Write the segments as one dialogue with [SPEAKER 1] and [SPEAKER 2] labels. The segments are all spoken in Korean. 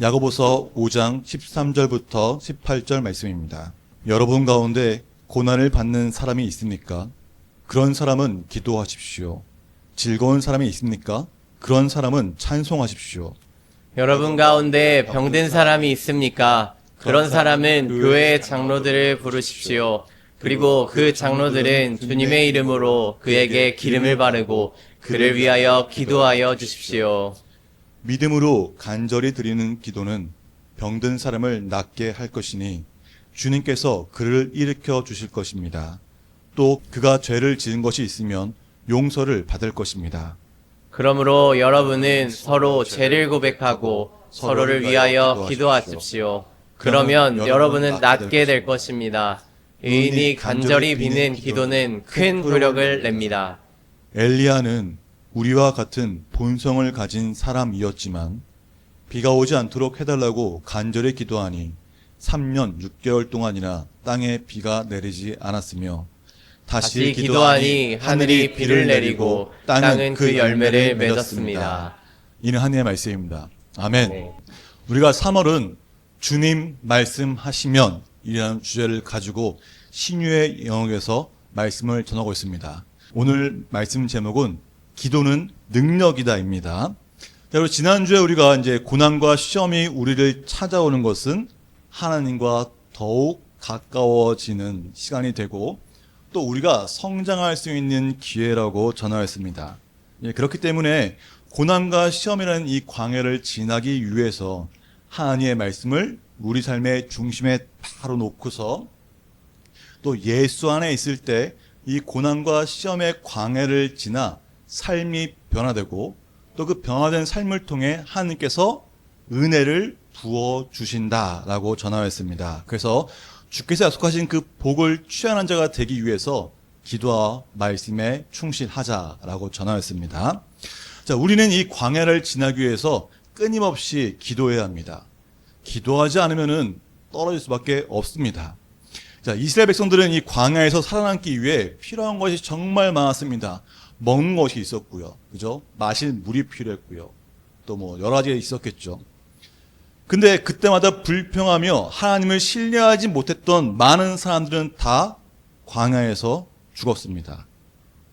[SPEAKER 1] 야고보서 5장 13절부터 18절 말씀입니다. 여러분 가운데 고난을 받는 사람이 있습니까? 그런 사람은 기도하십시오. 즐거운 사람이 있습니까? 그런 사람은 찬송하십시오.
[SPEAKER 2] 여러분 가운데 병든 사람이 있습니까? 그런 사람은 교회의 장로들을 부르십시오. 그리고 그 장로들은 주님의 이름으로 그에게 기름을 바르고 그를 위하여 기도하여 주십시오.
[SPEAKER 1] 믿음으로 간절히 드리는 기도는 병든 사람을 낫게 할 것이니 주님께서 그를 일으켜 주실 것입니다. 또 그가 죄를 지은 것이 있으면 용서를 받을 것입니다.
[SPEAKER 2] 그러므로 여러분은 서로 죄를 고백하고 서로를 위하여 기도하십시오. 그러면 여러분은 낫게 될 것입니다. 의인이 간절히 비는 기도는 큰 노력을 냅니다.
[SPEAKER 1] 엘리야는 우리와 같은 본성을 가진 사람이었지만 비가 오지 않도록 해달라고 간절히 기도하니 3년 6개월 동안이나 땅에 비가 내리지 않았으며
[SPEAKER 2] 다시 기도하니 하늘이 비를 내리고 땅은 그 열매를 맺었습니다.
[SPEAKER 1] 이는 하나님의 말씀입니다. 아멘.
[SPEAKER 2] 네.
[SPEAKER 1] 우리가 3월은 주님 말씀하시면 이라는 주제를 가지고 신유의 영역에서 말씀을 전하고 있습니다. 오늘 말씀 제목은 기도는 능력이다입니다. 자, 그리고 지난주에 우리가 이제 고난과 시험이 우리를 찾아오는 것은 하나님과 더욱 가까워지는 시간이 되고 또 우리가 성장할 수 있는 기회라고 전하였습니다. 예, 그렇기 때문에 고난과 시험이라는 이 광해를 지나기 위해서 하나님의 말씀을 우리 삶의 중심에 바로 놓고서 또 예수 안에 있을 때 이 고난과 시험의 광해를 지나 삶이 변화되고 또 그 변화된 삶을 통해 하나님께서 은혜를 부어 주신다라고 전하였습니다. 그래서 주께서 약속하신 그 복을 취하는 자가 되기 위해서 기도와 말씀에 충실하자라고 전하였습니다. 자, 우리는 이 광야를 지나기 위해서 끊임없이 기도해야 합니다. 기도하지 않으면은 떨어질 수밖에 없습니다. 자, 이스라엘 백성들은 이 광야에서 살아남기 위해 필요한 것이 정말 많았습니다. 먹는 것이 있었고요. 그죠? 마실 물이 필요했고요. 또 뭐 여러 가지가 있었겠죠. 근데 그때마다 불평하며 하나님을 신뢰하지 못했던 많은 사람들은 다 광야에서 죽었습니다.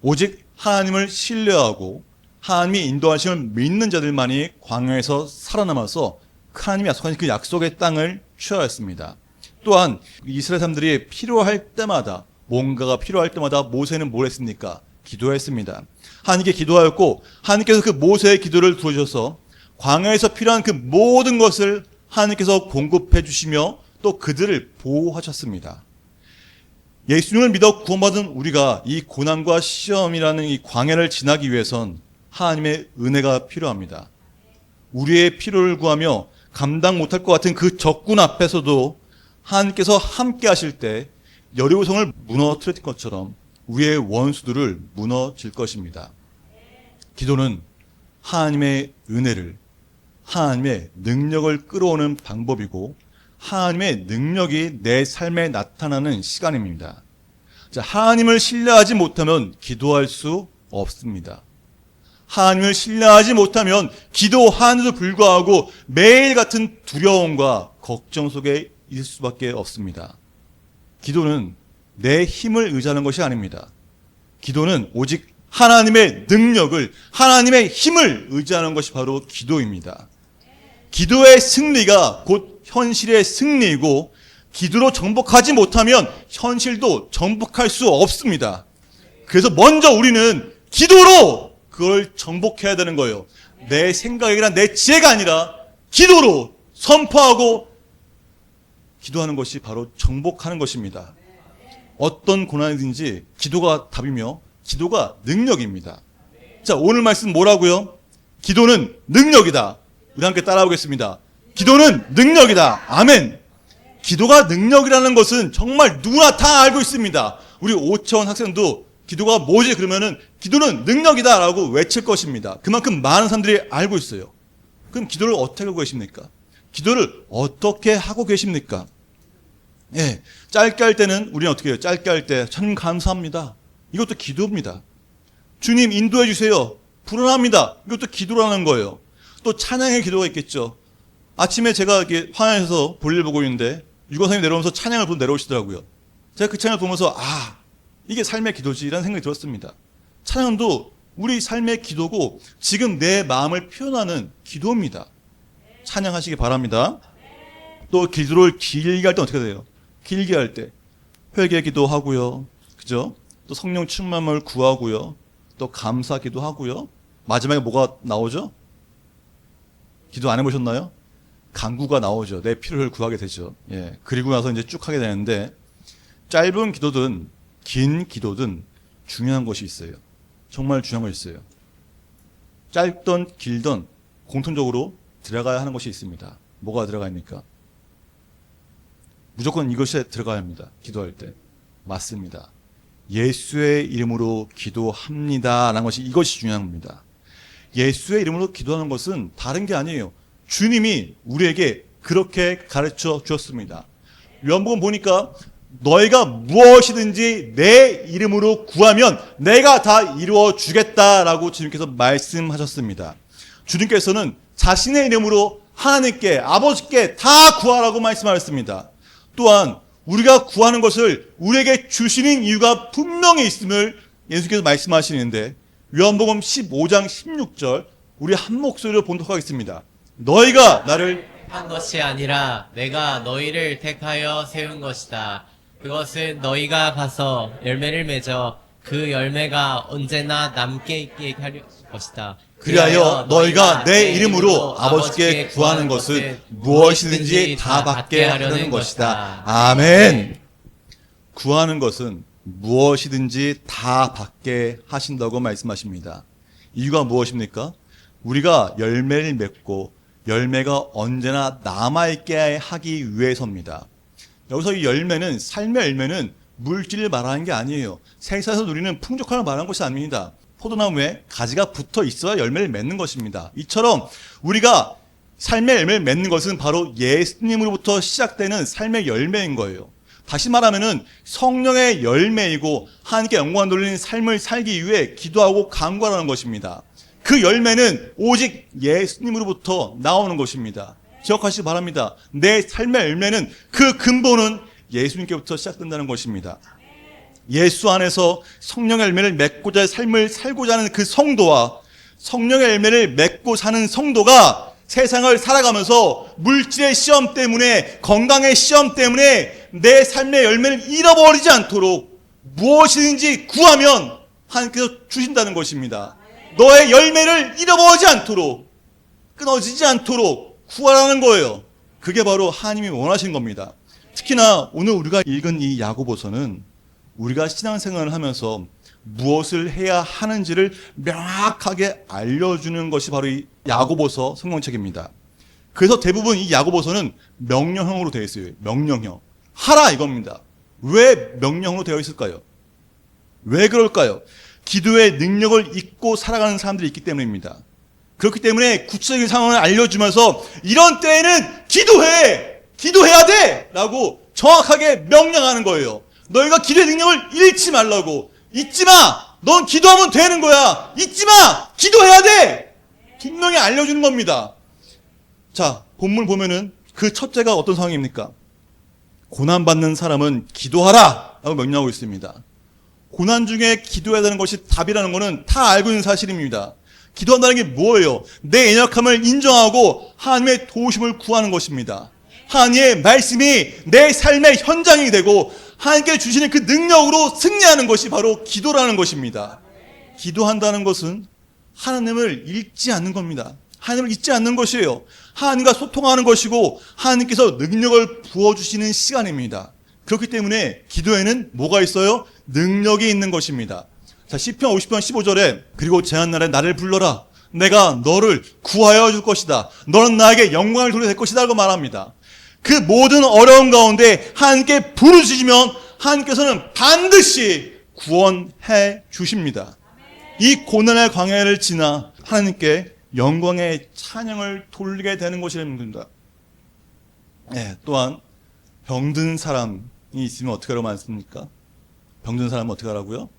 [SPEAKER 1] 오직 하나님을 신뢰하고 하나님이 인도하심을 믿는 자들만이 광야에서 살아남아서 하나님이 약속하신 그 약속의 땅을 취하였습니다. 또한 이스라엘 사람들이 필요할 때마다 뭔가가 필요할 때마다 모세는 뭘 했습니까? 기도했습니다. 하나님께 기도하였고 하나님께서 그 모세의 기도를 들어주셔서 광야에서 필요한 그 모든 것을 하나님께서 공급해 주시며 또 그들을 보호하셨습니다. 예수님을 믿어 구원받은 우리가 이 고난과 시험이라는 이 광야를 지나기 위해선 하나님의 은혜가 필요합니다. 우리의 필요를 구하며 감당 못할 것 같은 그 적군 앞에서도 하나님께서 함께 하실 때 여리고성을 무너뜨릴 것처럼 우리의 원수들을 무너질 것입니다. 기도는 하나님의 은혜를 하나님의 능력을 끌어오는 방법이고 하나님의 능력이 내 삶에 나타나는 시간입니다. 자, 하나님을 신뢰하지 못하면 기도할 수 없습니다. 하나님을 신뢰하지 못하면 기도하는데도 불구하고 매일 같은 두려움과 걱정 속에 있을 수밖에 없습니다. 기도는 내 힘을 의지하는 것이 아닙니다. 기도는 오직 하나님의 능력을, 하나님의 힘을 의지하는 것이 바로 기도입니다. 기도의 승리가 곧 현실의 승리이고, 기도로 정복하지 못하면 현실도 정복할 수 없습니다. 그래서 먼저 우리는 기도로 그걸 정복해야 되는 거예요. 내 생각이나 내 지혜가 아니라 기도로 선포하고 기도하는 것이 바로 정복하는 것입니다. 어떤 고난이든지 기도가 답이며 기도가 능력입니다. 자, 오늘 말씀 뭐라고요? 기도는 능력이다. 우리 함께 따라오겠습니다. 기도는 능력이다. 아멘. 기도가 능력이라는 것은 정말 누구나 다 알고 있습니다. 우리 오천 학생도 기도가 뭐지? 그러면은 기도는 능력이다라고 외칠 것입니다. 그만큼 많은 사람들이 알고 있어요. 그럼 기도를 어떻게 하고 계십니까? 기도를 어떻게 하고 계십니까? 예, 짧게 할 때는 우리는 어떻게 해요? 짧게 할 때 참 감사합니다. 이것도 기도입니다. 주님 인도해 주세요. 불안합니다. 이것도 기도라는 거예요. 또 찬양의 기도가 있겠죠. 아침에 제가 이렇게 화장에서 볼일 보고 있는데 유거선이 내려오면서 찬양을 부르고 내려오시더라고요. 제가 그 찬양을 보면서 아 이게 삶의 기도지라는 생각이 들었습니다. 찬양도 우리 삶의 기도고 지금 내 마음을 표현하는 기도입니다. 찬양하시기 바랍니다. 또 기도를 길게 할 때 어떻게 돼요? 길게 할 때 회개 기도하고요. 그죠? 또 성령 충만을 구하고요. 또 감사 기도하고요. 마지막에 뭐가 나오죠? 기도 안 해보셨나요? 간구가 나오죠. 내 필요를 구하게 되죠. 예. 그리고 나서 이제 쭉 하게 되는데 짧은 기도든 긴 기도든 중요한 것이 있어요. 정말 중요한 것이 있어요. 짧던 길던 공통적으로 들어가야 하는 것이 있습니다. 뭐가 들어가 있습니까? 무조건 이것에 들어가야 합니다. 기도할 때. 맞습니다. 예수의 이름으로 기도합니다. 라는 것이 이것이 중요한 겁니다. 예수의 이름으로 기도하는 것은 다른 게 아니에요. 주님이 우리에게 그렇게 가르쳐 주었습니다. 요한복음 보니까 너희가 무엇이든지 내 이름으로 구하면 내가 다 이루어 주겠다라고 주님께서 말씀하셨습니다. 주님께서는 자신의 이름으로 하나님께 아버지께 다 구하라고 말씀하셨습니다. 또한 우리가 구하는 것을 우리에게 주시는 이유가 분명히 있음을 예수께서 말씀하시는데 요한복음 15장 16절 우리 한 목소리로 본독하겠습니다. 너희가 나를
[SPEAKER 2] 한 것이 아니라 내가 너희를 택하여 세운 것이다. 그것은 너희가 가서 열매를 맺어 그 열매가 언제나 남게 있게 하려 것이다.
[SPEAKER 1] 그리하여 너희가 내 이름으로 아버지께 구하는 것은 무엇이든지 다 받게 하려는 것이다. 아멘. 구하는 것은 무엇이든지 다 받게 하신다고 말씀하십니다. 이유가 무엇입니까? 우리가 열매를 맺고 열매가 언제나 남아있게 하기 위해서입니다. 여기서 이 열매는, 삶의 열매는 물질을 말하는 게 아니에요. 세상에서 누리는 풍족함을 말하는 것이 아닙니다. 포도나무에 가지가 붙어 있어야 열매를 맺는 것입니다. 이처럼 우리가 삶의 열매를 맺는 것은 바로 예수님으로부터 시작되는 삶의 열매인 거예요. 다시 말하면은 성령의 열매이고 하나님께 영광 돌리는 삶을 살기 위해 기도하고 간구하는 것입니다. 그 열매는 오직 예수님으로부터 나오는 것입니다. 기억하시기 바랍니다. 내 삶의 열매는 그 근본은 예수님께부터 시작된다는 것입니다. 예수 안에서 성령의 열매를 맺고자 삶을 살고자 하는 그 성도와 성령의 열매를 맺고 사는 성도가 세상을 살아가면서 물질의 시험 때문에 건강의 시험 때문에 내 삶의 열매를 잃어버리지 않도록 무엇이든지 구하면 하나님께서 주신다는 것입니다. 너의 열매를 잃어버리지 않도록 끊어지지 않도록 구하라는 거예요. 그게 바로 하나님이 원하신 겁니다. 특히나 오늘 우리가 읽은 이 야고보서는 우리가 신앙생활을 하면서 무엇을 해야 하는지를 명확하게 알려주는 것이 바로 이 야고보서 성경책입니다. 그래서 대부분 이 야고보서는 명령형으로 되어 있어요. 명령형. 하라 이겁니다. 왜 명령으로 되어 있을까요? 왜 그럴까요? 기도의 능력을 잊고 살아가는 사람들이 있기 때문입니다. 그렇기 때문에 구체적인 상황을 알려주면서 이런 때에는 기도해! 기도해야 돼! 라고 정확하게 명령하는 거예요. 너희가 기도의 능력을 잃지 말라고. 잊지 마! 넌 기도하면 되는 거야! 잊지 마! 기도해야 돼! 분명히 알려주는 겁니다. 자, 본문 보면은 그 첫째가 어떤 상황입니까? 고난받는 사람은 기도하라! 라고 명령하고 있습니다. 고난 중에 기도해야 되는 것이 답이라는 것은 다 알고 있는 사실입니다. 기도한다는 게 뭐예요? 내 연약함을 인정하고 하나님의 도우심을 구하는 것입니다. 하나님의 말씀이 내 삶의 현장이 되고 하나님께 주시는 그 능력으로 승리하는 것이 바로 기도라는 것입니다. 기도한다는 것은 하나님을 잃지 않는 겁니다. 하나님을 잊지 않는 것이에요. 하나님과 소통하는 것이고 하나님께서 능력을 부어주시는 시간입니다. 그렇기 때문에 기도에는 뭐가 있어요? 능력이 있는 것입니다. 자, 시편 50편 15절에 그리고 제한날에 나를 불러라. 내가 너를 구하여 줄 것이다. 너는 나에게 영광을 돌려될 것이다. 라고 말합니다. 그 모든 어려움 가운데 하나님께 부르짖으면 하나님께서는 반드시 구원해 주십니다. 이 고난의 광야를 지나 하나님께 영광의 찬양을 돌리게 되는 것입니다. 네, 또한 병든 사람이 있으면 어떻게 하라고 말씀입니까? 병든 사람은 어떻게 하라고요?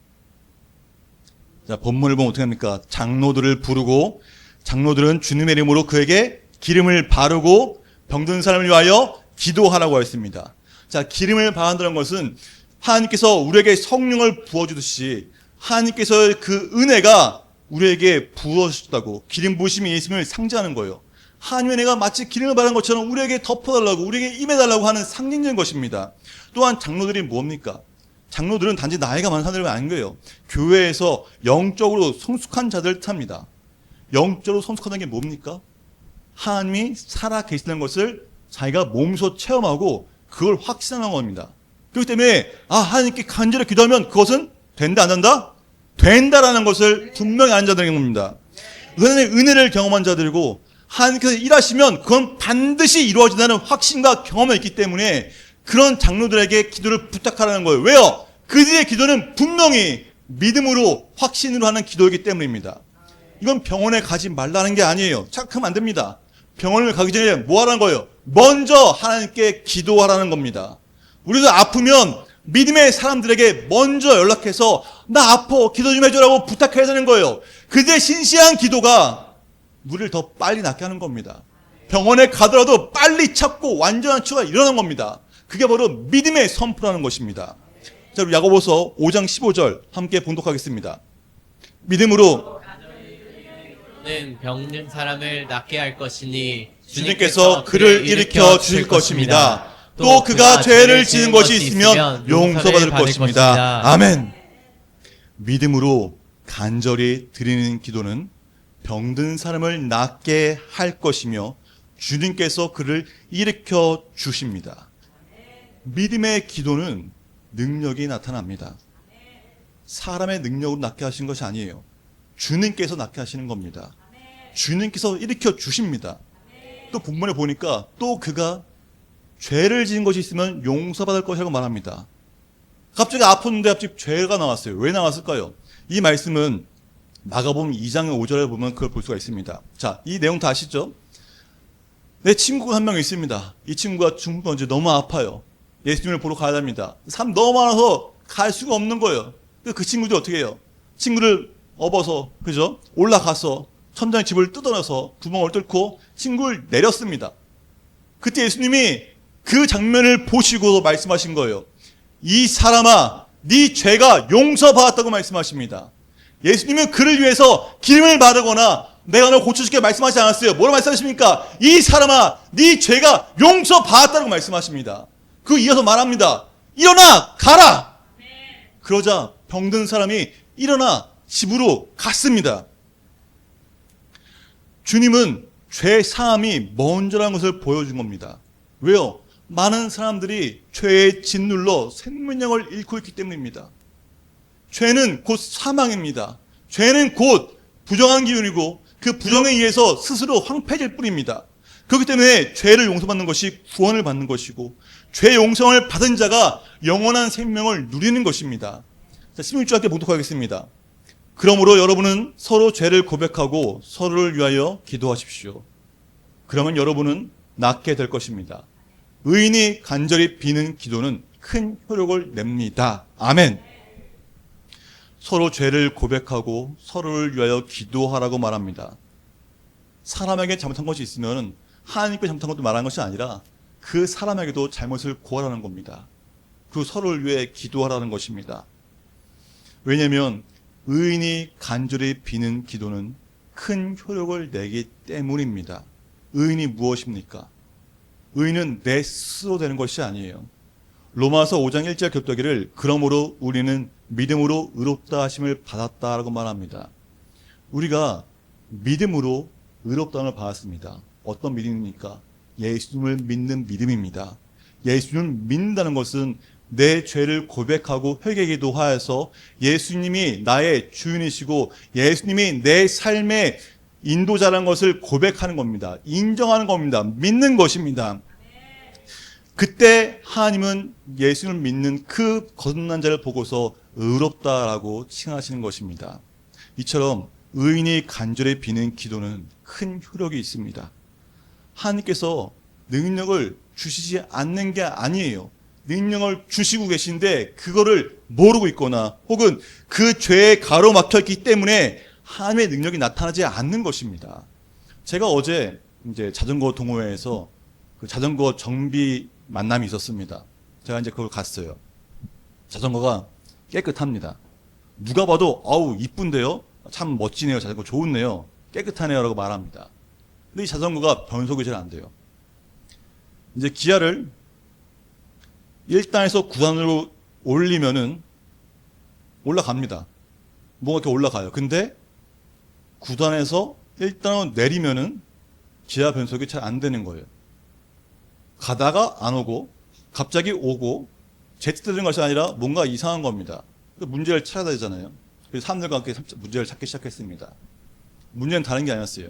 [SPEAKER 1] 자, 본문을 보면 어떻게 합니까? 장로들을 부르고 장로들은 주님의 이름으로 그에게 기름을 바르고 병든 사람을 위하여 기도하라고 했습니다. 자, 기름을 바한다는 것은 하나님께서 우리에게 성령을 부어주듯이 하나님께서 그 은혜가 우리에게 부어주셨다고 기름 부으심이 예수님을 상징하는 거예요. 하나님의 은혜가 마치 기름을 바른 것처럼 우리에게 덮어달라고 우리에게 임해달라고 하는 상징적인 것입니다. 또한 장로들이 뭡니까? 장로들은 단지 나이가 많은 사람들이 아닌 거예요. 교회에서 영적으로 성숙한 자들을 뜻합니다. 영적으로 성숙하다는 게 뭡니까? 하나님이 살아 계시다는 것을 자기가 몸소 체험하고 그걸 확신하는 겁니다. 그렇기 때문에 아 하나님께 간절히 기도하면 그것은 된다 안 된다? 된다라는 것을 분명히 아는 자들인 겁니다. 은혜의 은혜를 경험한 자들이고 하나님께서 일하시면 그건 반드시 이루어진다는 확신과 경험이 있기 때문에 그런 장로들에게 기도를 부탁하라는 거예요. 왜요? 그들의 기도는 분명히 믿음으로 확신으로 하는 기도이기 때문입니다. 이건 병원에 가지 말라는 게 아니에요. 착각하면 안 됩니다. 병원을 가기 전에 뭐 하라는 거예요? 먼저 하나님께 기도하라는 겁니다. 우리도 아프면 믿음의 사람들에게 먼저 연락해서 나 아파 기도 좀 해줘라고 부탁해야 되는 거예요. 그들의 신시한 기도가 우리를 더 빨리 낫게 하는 겁니다. 병원에 가더라도 빨리 찾고 완전한 치유가 일어나는 겁니다. 그게 바로 믿음의 선포라는 것입니다. 자, 야고보서 5장 15절 함께 봉독하겠습니다. 믿음으로
[SPEAKER 2] 는 병든 사람을 낫게 할 것이니
[SPEAKER 1] 주님께서 그를 일으켜 주실 것입니다. 또 그가 죄를 지은 것이 있으면 용서받을 것입니다. 아멘. 믿음으로 간절히 드리는 기도는 병든 사람을 낫게 할 것이며 주님께서 그를 일으켜 주십니다. 믿음의 기도는 능력이 나타납니다. 사람의 능력으로 낫게 하시는 것이 아니에요. 주님께서 낫게 하시는 겁니다. 주님께서 일으켜 주십니다. 또 본문에 보니까 또 그가 죄를 지은 것이 있으면 용서받을 것이라고 말합니다. 갑자기 아팠는데 갑자기 죄가 나왔어요. 왜 나왔을까요? 이 말씀은 마가복음 2장의 5절에 보면 그걸 볼 수가 있습니다. 자, 이 내용 다 아시죠? 내 친구가 한 명 있습니다. 이 친구가 중풍 이제 너무 아파요. 예수님을 보러 가야 됩니다. 사람 너무 많아서 갈 수가 없는 거예요. 그- 그 친구들이 어떻게 해요? 친구를 업어서, 그죠? 올라가서 천장의 집을 뜯어내서 구멍을 뚫고 친구를 내렸습니다. 그때 예수님이 그 장면을 보시고 말씀하신 거예요. 이 사람아, 네 죄가 용서받았다고 말씀하십니다. 예수님은 그를 위해서 기름을 바르거나 내가 너 고쳐줄게 말씀하지 않았어요. 뭐라 말씀하십니까? 이 사람아, 네 죄가 용서받았다고 말씀하십니다. 그 이어서 말합니다. 일어나 가라. 그러자 병든 사람이 일어나 집으로 갔습니다. 주님은 죄 사함이 먼저라는 것을 보여준 겁니다. 왜요? 많은 사람들이 죄의 짓눌러 생명력을 잃고 있기 때문입니다. 죄는 곧 사망입니다. 죄는 곧 부정한 기운이고 그 부정에 의해서 스스로 황폐해질 뿐입니다. 그렇기 때문에 죄를 용서받는 것이 구원을 받는 것이고 죄 용서를 받은 자가 영원한 생명을 누리는 것입니다. 자, 16주 함께 봉독하겠습니다. 그러므로 여러분은 서로 죄를 고백하고 서로를 위하여 기도하십시오. 그러면 여러분은 낫게 될 것입니다. 의인이 간절히 비는 기도는 큰 효력을 냅니다. 아멘. 서로 죄를 고백하고 서로를 위하여 기도하라고 말합니다. 사람에게 잘못한 것이 있으면 하나님께 잘못한 것도 말하는 것이 아니라 그 사람에게도 잘못을 고하라는 겁니다. 그 서로를 위해 기도하라는 것입니다. 왜냐하면 의인이 간절히 비는 기도는 큰 효력을 내기 때문입니다. 의인이 무엇입니까? 의인은 내 스스로 되는 것이 아니에요. 로마서 5장 1절 격도기를 그러므로 우리는 믿음으로 의롭다 하심을 받았다라고 말합니다. 우리가 믿음으로 의롭다함을 받았습니다. 어떤 믿음입니까? 예수님을 믿는 믿음입니다. 예수님을 믿는다는 것은 내 죄를 고백하고 회개 기도 하여서 예수님이 나의 주인이시고 예수님이 내 삶의 인도자라는 것을 고백하는 겁니다. 인정하는 겁니다. 믿는 것입니다. 그때 하나님은 예수를 믿는 그 거듭난 자를 보고서 의롭다라고 칭하시는 것입니다. 이처럼 의인이 간절히 비는 기도는 큰 효력이 있습니다. 하나님께서 능력을 주시지 않는 게 아니에요. 능력을 주시고 계신데 그거를 모르고 있거나 혹은 그 죄에 가로막혀 있기 때문에 하나님의 능력이 나타나지 않는 것입니다. 제가 어제 이제 자전거 동호회에서 그 자전거 정비 만남이 있었습니다. 제가 이제 그걸 갔어요. 자전거가 깨끗합니다. 누가 봐도 아우 이쁜데요. 참 멋지네요. 자전거 좋네요. 깨끗하네요라고 말합니다. 근데 이 자전거가 변속이 잘 안 돼요. 이제 기아를 1단에서 9단으로 올리면은 올라갑니다. 뭐가 이렇게 올라가요. 근데 9단에서 1단으로 내리면은 기아 변속이 잘 안 되는 거예요. 가다가 안 오고 갑자기 오고 제트되는 것이 아니라 뭔가 이상한 겁니다. 그 문제를 찾아야 되잖아요. 그래서 사람들과 함께 문제를 찾기 시작했습니다. 문제는 다른 게 아니었어요.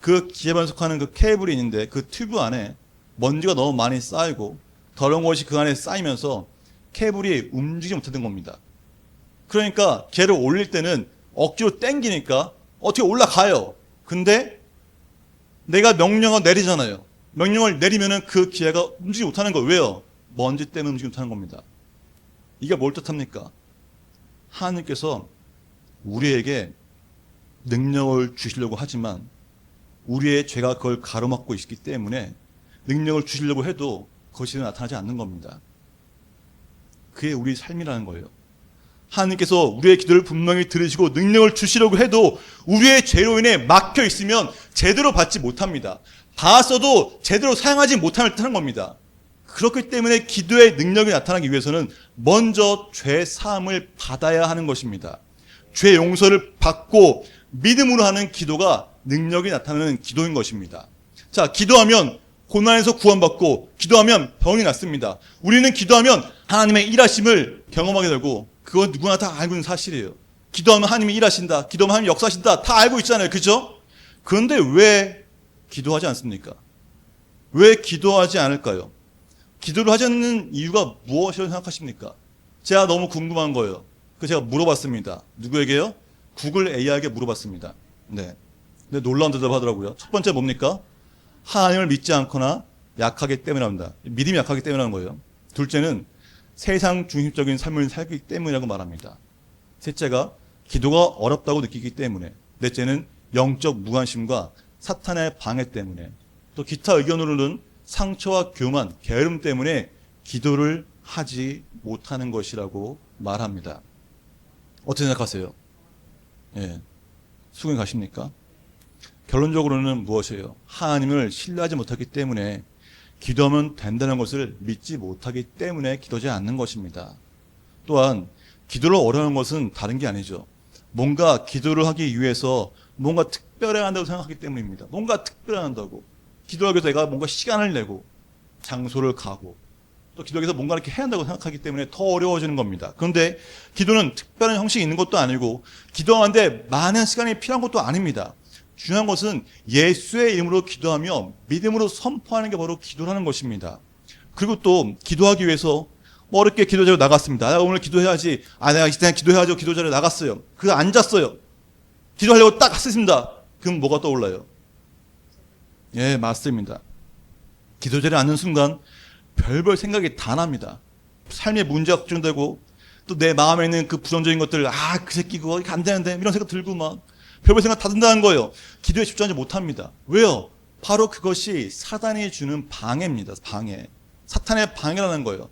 [SPEAKER 1] 그 기아 변속하는 그 케이블이 있는데 그 튜브 안에 먼지가 너무 많이 쌓이고 더러운 것이 그 안에 쌓이면서 케이블이 움직이지 못하는 겁니다. 그러니까 걔를 올릴 때는 억지로 당기니까 어떻게 올라가요. 근데 내가 명령을 내리잖아요. 명령을 내리면은 그 기회가 움직이지 못하는 거예요. 왜요? 먼지 때문에 움직이지 못하는 겁니다. 이게 뭘 뜻합니까? 하나님께서 우리에게 능력을 주시려고 하지만 우리의 죄가 그걸 가로막고 있기 때문에 능력을 주시려고 해도 그것이 나타나지 않는 겁니다. 그게 우리 삶이라는 거예요. 하나님께서 우리의 기도를 분명히 들으시고 능력을 주시려고 해도 우리의 죄로 인해 막혀 있으면 제대로 받지 못합니다. 받았어도 제대로 사용하지 못하는 겁니다. 그렇기 때문에 기도의 능력이 나타나기 위해서는 먼저 죄 사함을 받아야 하는 것입니다. 죄 용서를 받고 믿음으로 하는 기도가 능력이 나타나는 기도인 것입니다. 자, 기도하면 고난에서 구원받고 기도하면 병이 낫습니다. 우리는 기도하면 하나님의 일하심을 경험하게 되고 그건 누구나 다 알고 있는 사실이에요. 기도하면 하나님이 일하신다. 기도하면 하나님이 역사하신다. 다 알고 있잖아요. 그죠? 그런데 왜 기도하지 않습니까? 왜 기도하지 않을까요? 기도를 하지 않는 이유가 무엇이라고 생각하십니까? 제가 너무 궁금한 거예요. 그 제가 물어봤습니다. 누구에게요? 구글 AI에게 물어봤습니다. 네. 근데 놀라운 대답 하더라고요. 첫 번째 뭡니까? 하나님을 믿지 않거나 약하기 때문이랍니다. 믿음이 약하기 때문이라는 거예요. 둘째는 세상 중심적인 삶을 살기 때문이라고 말합니다. 셋째가 기도가 어렵다고 느끼기 때문에. 넷째는 영적 무관심과 사탄의 방해 때문에. 또 기타 의견으로는 상처와 교만, 게으름 때문에 기도를 하지 못하는 것이라고 말합니다. 어떻게 생각하세요? 예. 수긍 가십니까? 결론적으로는 무엇이에요? 하나님을 신뢰하지 못하기 때문에 기도하면 된다는 것을 믿지 못하기 때문에 기도하지 않는 것입니다. 또한 기도를 어려운 것은 다른 게 아니죠. 뭔가 기도를 하기 위해서 뭔가 특별해야 한다고 생각하기 때문입니다. 뭔가 특별해야 한다고. 기도하기 위해서 내가 뭔가 시간을 내고 장소를 가고 또 위해서 뭔가 이렇게 해야 한다고 생각하기 때문에 더 어려워지는 겁니다. 그런데 기도는 특별한 형식이 있는 것도 아니고 기도하는데 많은 시간이 필요한 것도 아닙니다. 중요한 것은 예수의 이름으로 기도하며 믿음으로 선포하는 게 바로 기도라는 것입니다. 그리고 또 기도하기 위해서 뭐 어렵게 기도자로 나갔습니다. 아, 오늘 기도해야지. 아, 내가 이때 기도해야죠. 기도자로 나갔어요. 그 앉았어요. 기도하려고 딱 했습니다. 그럼 뭐가 떠올라요? 예, 맞습니다. 기도자를 앉는 순간 별별 생각이 다 납니다. 삶의 문제가 걱정되고 또 내 마음에 있는 그 부정적인 것들 아, 그 새끼 그거 안 되는데 이런 생각 들고 막 별별 생각 다 든다는 거예요. 기도에 집중하지 못합니다. 왜요? 바로 그것이 사단이 주는 방해입니다. 방해. 사탄의 방해라는 거예요.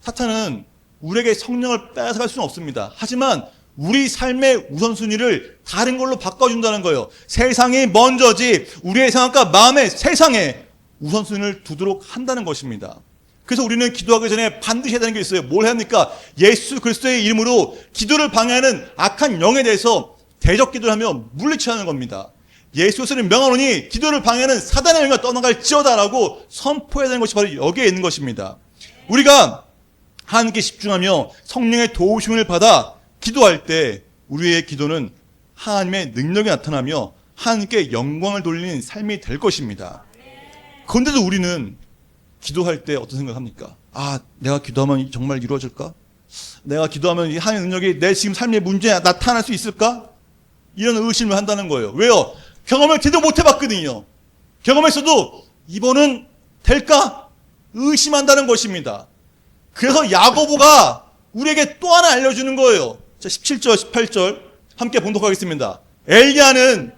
[SPEAKER 1] 사탄은 우리에게 성령을 뺏어갈 수는 없습니다. 하지만 우리 삶의 우선순위를 다른 걸로 바꿔준다는 거예요. 세상이 먼저지 우리의 생각과 마음의 세상에 우선순위를 두도록 한다는 것입니다. 그래서 우리는 기도하기 전에 반드시 해야 되는 게 있어요. 뭘 해야 합니까? 예수 그리스도의 이름으로 기도를 방해하는 악한 영에 대해서 대적 기도를 하며 물리쳐야 하는 겁니다. 예수 그리스도는 명하노니 기도를 방해하는 사단의 영이 떠나갈지어다라고 선포해야 되는 것이 바로 여기에 있는 것입니다. 우리가 하나님께 집중하며 성령의 도우심을 받아 기도할 때 우리의 기도는 하나님의 능력이 나타나며 하나님께 영광을 돌리는 삶이 될 것입니다. 그런데도 우리는 기도할 때 어떤 생각을 합니까? 아, 내가 기도하면 정말 이루어질까? 내가 기도하면 이 하나님의 능력이 내 지금 삶의 문제에 나타날 수 있을까? 이런 의심을 한다는 거예요. 왜요? 경험을 제대로 못 해봤거든요. 경험했어도 이번은 될까? 의심한다는 것입니다. 그래서 야고보가 우리에게 또 하나 알려주는 거예요. 자, 17절, 18절 함께 봉독하겠습니다. 엘리야는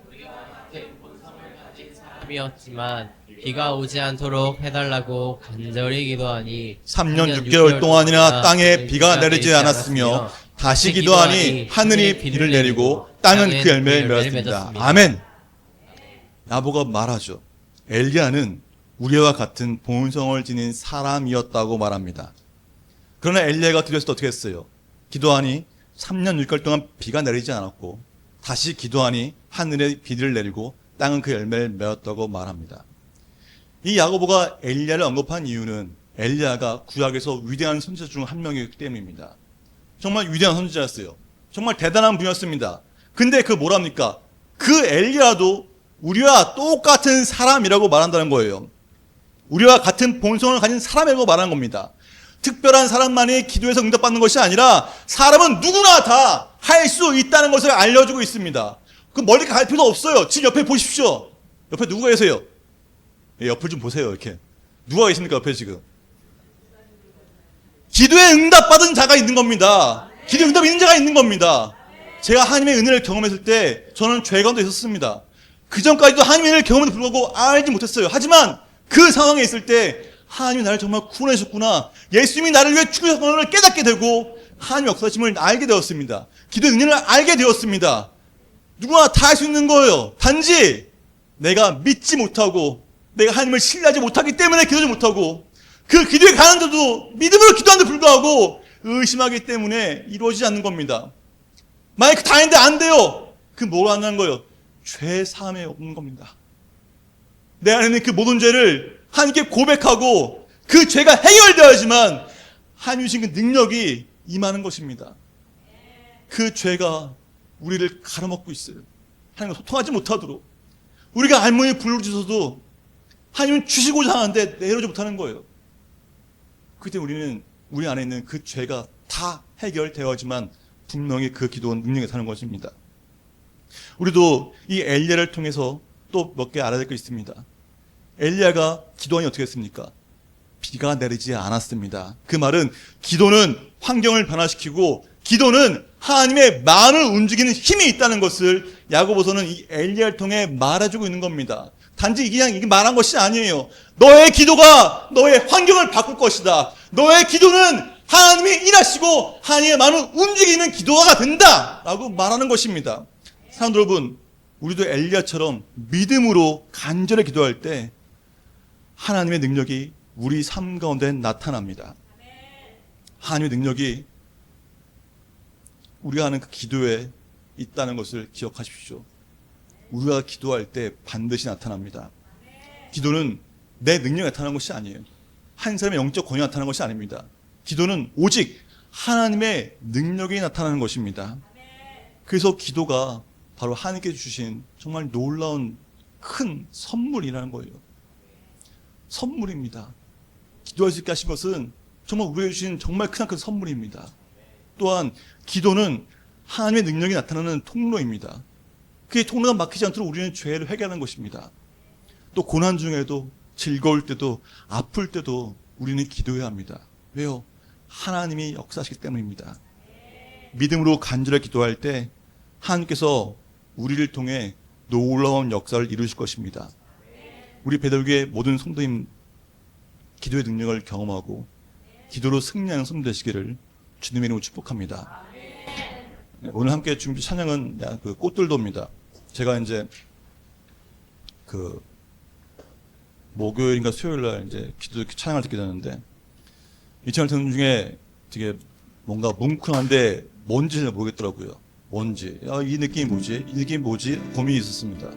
[SPEAKER 2] 사람이었지만
[SPEAKER 3] 비가 오지 않도록 해달라고 간절히 기도하니
[SPEAKER 1] 3년 6개월 동안이나 땅에 비가 내리지 않았으며 다시 기도하니 하늘이 비를 내리고 땅은 그 열매를 맺었습니다. 아멘. 야보가 말하죠. 엘리야는 우리와 같은 본성을 지닌 사람이었다고 말합니다. 그러나 엘리야가 기도했을 때 어떻게 했어요? 기도하니 3년 6개월 동안 비가 내리지 않았고 다시 기도하니 하늘에 비를 내리고 땅은 그 열매를 맺었다고 말합니다. 이 야고보가 엘리야를 언급한 이유는 엘리야가 구약에서 위대한 선지자 중 한 명이기 때문입니다. 정말 위대한 선지자였어요. 정말 대단한 분이었습니다. 근데 그 뭐랍니까? 그 엘리야도 우리와 똑같은 사람이라고 말한다는 거예요. 우리와 같은 본성을 가진 사람이라고 말하는 겁니다. 특별한 사람만이 기도해서 응답받는 것이 아니라 사람은 누구나 다 할 수 있다는 것을 알려주고 있습니다. 그 멀리 갈 필요 없어요. 지금 옆에 보십시오. 옆에 누가 계세요? 예, 옆을 좀 보세요. 이렇게 누가 계십니까 옆에 지금? 기도에 응답받은 자가 있는 겁니다. 기도에 응답 있는 자가 있는 겁니다. 제가 하나님의 은혜를 경험했을 때 저는 죄 가운데 있었습니다. 그 전까지도 하나님의 은혜를 경험에도 불구하고 알지 못했어요. 하지만 그 상황에 있을 때 하나님이 나를 정말 구원해 주셨구나. 예수님이 나를 위해 죽으셨구나를 깨닫게 되고 하나님 역사심을 알게 되었습니다. 기도의 은혜를 알게 되었습니다. 누구나 다 할 수 있는 거예요. 단지 내가 믿지 못하고 내가 하나님을 신뢰하지 못하기 때문에 기도하지 못하고 그 기도에 가는데도 믿음으로 기도하는데 불구하고 의심하기 때문에 이루어지지 않는 겁니다. 만약 그 다했는데 안 돼요. 그 뭐가 안 거예요? 죄 사함에 없는 겁니다. 내 안에 있는 그 모든 죄를 하나님께 고백하고 그 죄가 해결되어야지만 하나님 주신 그 능력이 임하는 것입니다. 그 죄가 우리를 가로막고 있어요. 하나님과 소통하지 못하도록. 우리가 할머니 불러주셔도 하나님은 주시고자 하는데 내려오지 못하는 거예요. 그때 우리는 우리 안에 있는 그 죄가 다 해결되어야지만 분명히 그 기도는 능력에 사는 것입니다. 우리도 이 엘리야를 통해서 또 몇 개 알아야 될 게 있습니다. 엘리야가 기도하니 어떻게 했습니까? 비가 내리지 않았습니다. 그 말은 기도는 환경을 변화시키고 기도는 하나님의 마음을 움직이는 힘이 있다는 것을 야고보서는 이 엘리야를 통해 말해주고 있는 겁니다. 단지 그냥 이게 말한 것이 아니에요. 너의 기도가 너의 환경을 바꿀 것이다. 너의 기도는 하나님이 일하시고 하나님의 마음을 움직이는 기도가 된다라고 말하는 것입니다. 사람들 여러분, 우리도 엘리야처럼 믿음으로 간절히 기도할 때 하나님의 능력이 우리 삶 가운데 나타납니다. 하나님의 능력이 우리가 하는 그 기도에 있다는 것을 기억하십시오. 우리가 기도할 때 반드시 나타납니다. 기도는 내 능력이 나타나는 것이 아니에요. 한 사람의 영적 권위가 나타나는 것이 아닙니다. 기도는 오직 하나님의 능력이 나타나는 것입니다. 그래서 기도가 바로 하나님께 주신 정말 놀라운 큰 선물이라는 거예요. 선물입니다. 기도할 수 있게 하신 것은 정말 우리에게 주신 정말 크나큰 선물입니다. 또한 기도는 하나님의 능력이 나타나는 통로입니다. 그 통로가 막히지 않도록 우리는 죄를 회개하는 것입니다. 또 고난 중에도 즐거울 때도 아플 때도 우리는 기도해야 합니다. 왜요? 하나님이 역사하시기 때문입니다. 믿음으로 간절히 기도할 때 하나님께서 우리를 통해 놀라운 역사를 이루실 것입니다. 우리 배들교의 모든 성도님 기도의 능력을 경험하고 기도로 승리하는 성도 되시기를 주님의 이름으로 축복합니다. 네, 오늘 함께 준비 찬양은 야, 그 꽃들도입니다. 제가 이제 그 목요일인가 수요일 날 이제 기도 찬양을 듣게 되는데 이 찬양을 듣는 중에 되게 뭔가 뭉클한데 뭔지 잘 모르겠더라고요. 뭔지. 야, 이 느낌이 뭐지? 이 느낌이 뭐지? 고민이 있었습니다.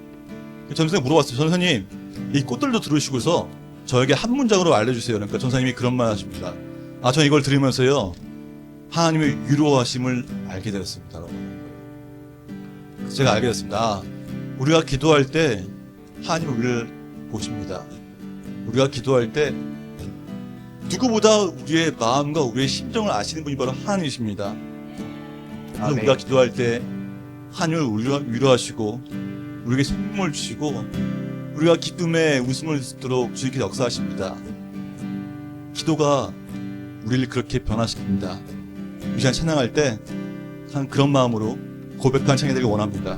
[SPEAKER 1] 전선생님 물어봤어요. 전선생님, 이 꽃들도 들으시고서 저에게 한 문장으로 알려주세요. 그러니까 전선생님이 그런 말 하십니다. 아, 전 이걸 들으면서요. 하나님의 위로하심을 알게 되었습니다. 제가 알게 됐습니다. 아, 우리가 기도할 때 우리를 보십니다. 우리가 기도할 때 누구보다 우리의 마음과 우리의 심정을 아시는 분이 바로 하나님이십니다. 그래서
[SPEAKER 2] 아멘.
[SPEAKER 1] 우리가 기도할 때 하나님을 위로, 위로하시고 우리에게 생명을 주시고 우리가 기쁨에 웃음을 짓도록 주님께 역사하십니다. 기도가 우리를 그렇게 변화시킵니다. 이 시간 찬양할 때한 그런 마음으로 고백한 찬양이 되길 원합니다.